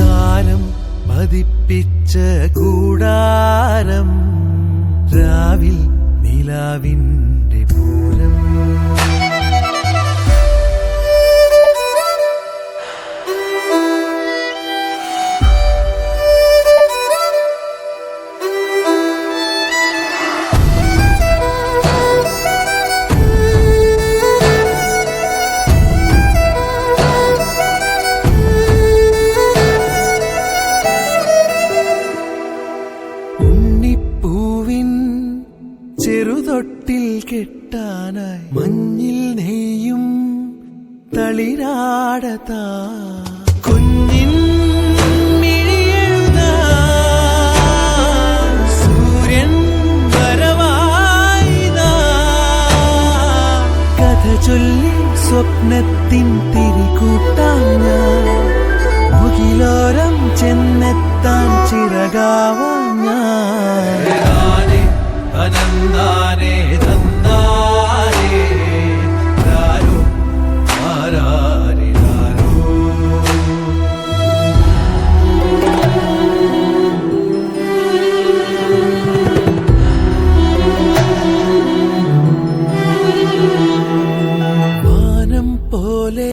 താരം പതിപ്പിച്ച കൂടാരം രാവിൽ നിലാവിന്റെ പൂരം. ചെറുതൊട്ടിൽ കെട്ടാനായി മഞ്ഞിൽ നെയ്യും തളിരാടതാ. കുഞ്ഞിൻ. ചൊല്ലി സ്വപ്നത്തിൻ തിരികൂട്ടാൻ ഞാൻ. മുകിലോരം ചെന്നെത്താൻ ചിറകാവാൻ